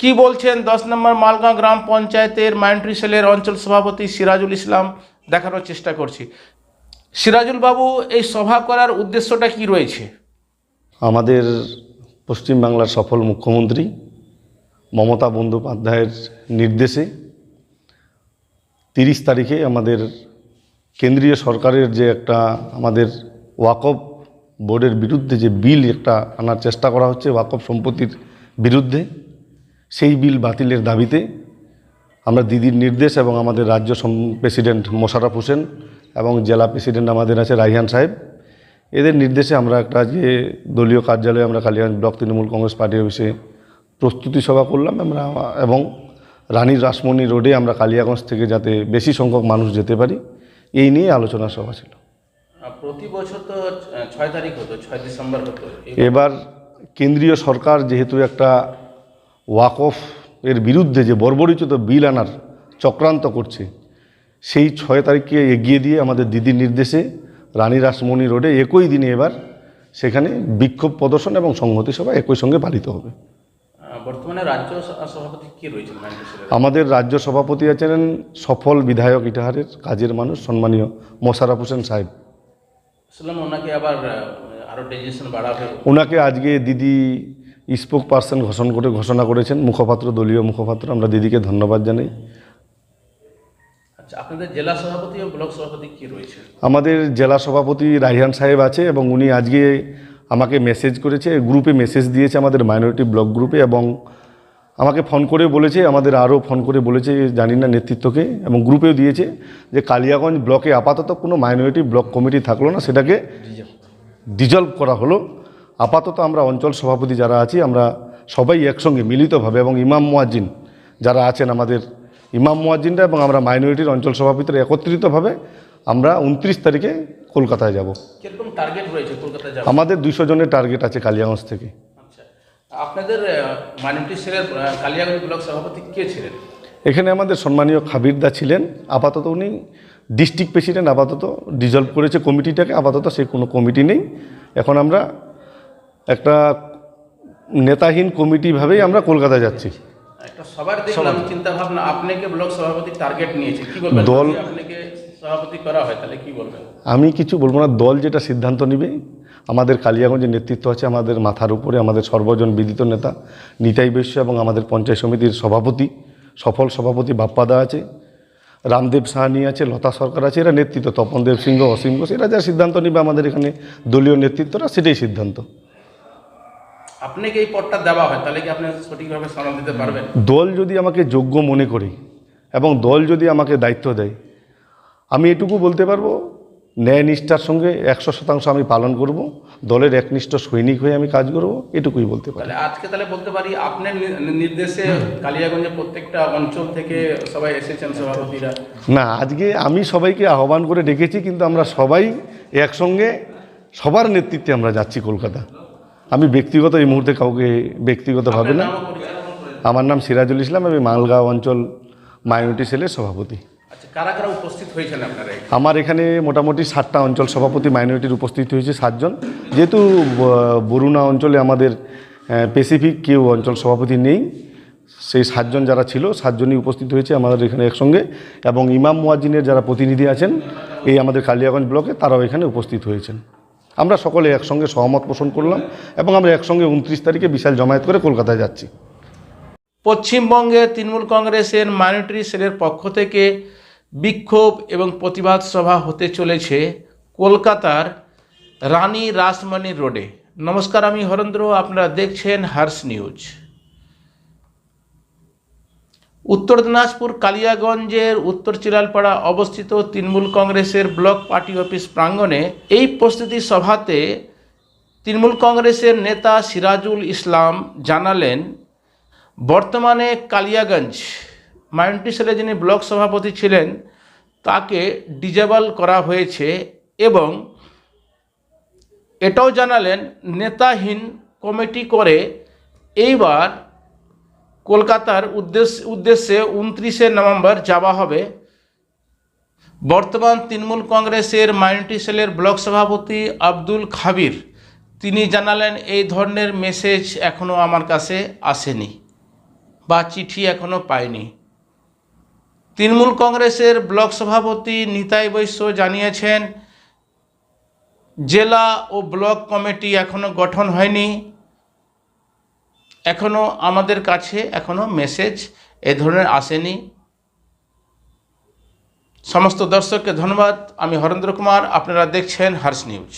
কি বলছেন? দশ নম্বর মালগাঁও গ্রাম পঞ্চায়েতের মাইন্ট্রি সেলের অঞ্চল সভাপতি সিরাজুল ইসলাম, দেখানোর চেষ্টা করছি। সিরাজুল বাবু, এই সভা করার উদ্দেশ্যটা কি রয়েছে? আমাদের পশ্চিমবাংলার সফল মুখ্যমন্ত্রী মমতা বন্দ্যোপাধ্যায়ের নির্দেশে তিরিশ তারিখে আমাদের কেন্দ্রীয় সরকারের যে একটা আমাদের ওয়াকফ বোর্ডের বিরুদ্ধে যে বিল একটা আনার চেষ্টা করা হচ্ছে, ওয়াকফ সম্পত্তির বিরুদ্ধে। সেই বিল বাতিলের দাবিতে আমরা দিদির নির্দেশ এবং আমাদের রাজ্য প্রেসিডেন্ট মোশাররফ হোসেন এবং জেলা প্রেসিডেন্ট আমাদের আছে রাইহান সাহেব। এদের নির্দেশে আমরা একটা আজকে দলীয় কার্যালয়ে আমরা Kaliaganj block Trinamool Congress party office প্রস্তুতি সভা করলাম। আমরা এবং রানীর রাসমণি রোডে আমরা কালিয়াগঞ্জ থেকে যাতে বেশি সংখ্যক মানুষ যেতে পারি এই নিয়ে আলোচনা সভা ছিল। প্রতি বছর তো ছয় তারিখ হতো ছয় ডিসেম্বর হতো। এবার কেন্দ্রীয় সরকার যেহেতু একটা ওয়াকফ এর বিরুদ্ধে যে বর্বরিচিত বিল আনার চক্রান্ত করছে সেই ছয় তারিখকে এগিয়ে দিয়ে আমাদের দিদির নির্দেশে রানী রাসমণি রোডে একই দিনে এবার সেখানে বিক্ষোভ প্রদর্শন এবং সংহতি সভা একই সঙ্গে পালিত হবে। বর্তমানে রাজ্য সভাপতি কি রয়েছেন আমাদের রাজ্য সভাপতি আছেন সফল বিধায়ক ইটাহারের কাজের মানুষ সম্মানীয় মোশাররফ হোসেন সাহেব। শুনলাম ওনাকে আবার আরও ওনাকে আজকে দিদি স্পোক পার্সন ঘোষণা করে ঘোষণা করেছেন মুখপাত্র দলীয় মুখপাত্র। আমরা দিদিকে ধন্যবাদ জানাই। আচ্ছা আপনাদের জেলা সভাপতি ও ব্লক সভাপতি কি রয়েছে? আমাদের জেলা সভাপতি রাইহান সাহেব আছে এবং উনি আজকে আমাকে মেসেজ করেছে গ্রুপে মেসেজ দিয়েছে আমাদের মাইনরিটি ব্লক গ্রুপে এবং আমাকে ফোন করে বলেছে আমাদের আরও ফোন করে বলেছে জানি না নেতৃত্বকে এবং গ্রুপেও দিয়েছে যে কালিয়াগঞ্জ ব্লকে আপাতত কোনো মাইনরিটি ব্লক কমিটি থাকল না সেটাকে ডিজলভ করা হলো। আপাতত আমরা অঞ্চল সভাপতি যারা আছি আমরা সবাই একসঙ্গে মিলিতভাবে এবং ইমাম মুয়াজ্জিন যারা আছেন আমাদের ইমাম মুয়াজ্জিনরা এবং আমরা মাইনরিটির অঞ্চল সভাপতিরা একত্রিতভাবে আমরা উনত্রিশ তারিখে কলকাতায় যাব। টার্গেট রয়েছে কলকাতায় আমাদের দুইশো জনের টার্গেট আছে কালিয়াগঞ্জ থেকে। আচ্ছা আপনাদের মাইনরিটি সেলের কালিয়াগঞ্জ ব্লক সভাপতি কে ছিলেন? এখানে আমাদের সম্মানীয় খাবিরদা ছিলেন আপাতত উনি ডিস্ট্রিক্ট প্রেসিডেন্ট আপাতত ডিজলভ করেছে কমিটিটাকে আপাতত সে কোনো কমিটি নেই। এখন আমরা একটা নেতাহীন কমিটিভাবেই আমরা কলকাতা যাচ্ছি। সবার দেখলাম চিন্তা ভাবনা আপনাকে ব্লক সভাপতি টার্গেট নিয়েছে। কি বলবেন? দল- আপনাকে সভাপতি করা হয় তাহলে কি বলবেন? আমি কিছু বলব না দল যেটা সিদ্ধান্ত নেবে আমাদের কালিয়াগঞ্জের নেতৃত্ব আছে আমাদের মাথার উপরে আমাদের সর্বজন বিদিত নেতা নিতাই বৈশ্য এবং আমাদের পঞ্চায়েত সমিতির সভাপতি সফল সভাপতি বাপ্পাদা আছে রামদেব সাহানি আছে লতা সরকার আছে এরা নেতৃত্ব তপনদেব সিংহ অসীম ঘোষ এরা যা সিদ্ধান্ত নেবে আমাদের এখানে দলীয় নেতৃত্বরা সেটাই সিদ্ধান্ত। আপনাকে এই পদটা দেওয়া হয় তাহলে কি আপনি সঠিকভাবে দিতে পারবেন? দল যদি আমাকে যোগ্য মনে করে এবং দল যদি আমাকে দায়িত্ব দেয় আমি এটুকু বলতে পারব ন্যায় নিষ্ঠার সঙ্গে একশো শতাংশ আমি পালন করব দলের একনিষ্ঠ সৈনিক হয়ে আমি কাজ করব এটুকুই বলতে পারি। আজকে তাহলে বলতে পারি আপনার নির্দেশে কালিয়াগঞ্জের প্রত্যেকটা অঞ্চল থেকে সবাই এসেছেন সভাপতিরা। না আজকে আমি সবাইকে আহ্বান করে ডেকেছি কিন্তু আমরা সবাই একসঙ্গে সবার নেতৃত্বে আমরা যাচ্ছি কলকাতা। আমি ব্যক্তিগত এই মুহূর্তে কাউকে ব্যক্তিগতভাবে না। আমার নাম সিরাজুল ইসলাম আমি মালগাঁও অঞ্চল মাইনরিটি সেলের সভাপতি। আচ্ছা কারা কারা উপস্থিত হয়েছেন আপনারা এখানে? আমার এখানে মোটামুটি ষাটটা অঞ্চল সভাপতি মাইনরিটির উপস্থিত হয়েছে সাতজন। যেহেতু বরুণা অঞ্চলে আমাদের স্পেসিফিক কেউ অঞ্চল সভাপতি নেই সেই সাতজন যারা ছিল সাতজনই উপস্থিত হয়েছে আমাদের এখানে একসঙ্গে। এবং ইমাম মুয়াজ্জিনের যারা প্রতিনিধি আছেন এই আমাদের কালিয়াগঞ্জ ব্লকে তারাও এখানে উপস্থিত হয়েছেন। আমরা সকলে একসঙ্গে সহমত পোষণ করলাম এবং আমরা একসঙ্গে উনত্রিশ তারিখে বিশাল জমায়েত করে কলকাতায় যাচ্ছি। পশ্চিমবঙ্গে তৃণমূল কংগ্রেসের মাইনরিটি সেলের পক্ষ থেকে বিক্ষোভ এবং প্রতিবাদ সভা হতে চলেছে কলকাতার রানী রাসমণি রোডে। নমস্কার, আমি হরেন্দ্র, আপনারা দেখছেন হার্স নিউজ। উত্তর দিনাজপুর কালিয়াগঞ্জের উত্তর চিলালপাড়া অবস্থিত তৃণমূল কংগ্রেসের ব্লক পার্টি অফিস প্রাঙ্গণে এই প্রস্তুতি সভাতে তৃণমূল কংগ্রেসের নেতা সিরাজুল ইসলাম জানালেন, বর্তমানে কালিয়াগঞ্জ মাইনটি সেলে যিনি ব্লক সভাপতি ছিলেন, তাকে ডিজেবল করা হয়েছে এবং এটাও জানালেন, নেতাহীন কমিটি করে এইবার কলকাতার উদ্দেশ্য উদ্দেশ্যে উনত্রিশে নভেম্বর যাওয়া হবে। বর্তমান তৃণমূল কংগ্রেসের মাইনরিটি সেলের ব্লক সভাপতি আব্দুল খাবির। তিনি জানালেন, এই ধরনের মেসেজ এখনও আমার কাছে আসেনি বা চিঠি এখনও পায়নি তৃণমূল কংগ্রেসের ব্লক সভাপতি নিতাই বৈশ্য জানিয়েছেন, জেলা ও ব্লক কমিটি এখনও গঠন হয়নি। এখনও আমাদের কাছে এখনও মেসেজ এ ধরনের আসেনি। সমস্ত দর্শককে ধন্যবাদ। আমি হরেন্দ্র কুমার, আপনারা দেখছেন হার্স নিউজ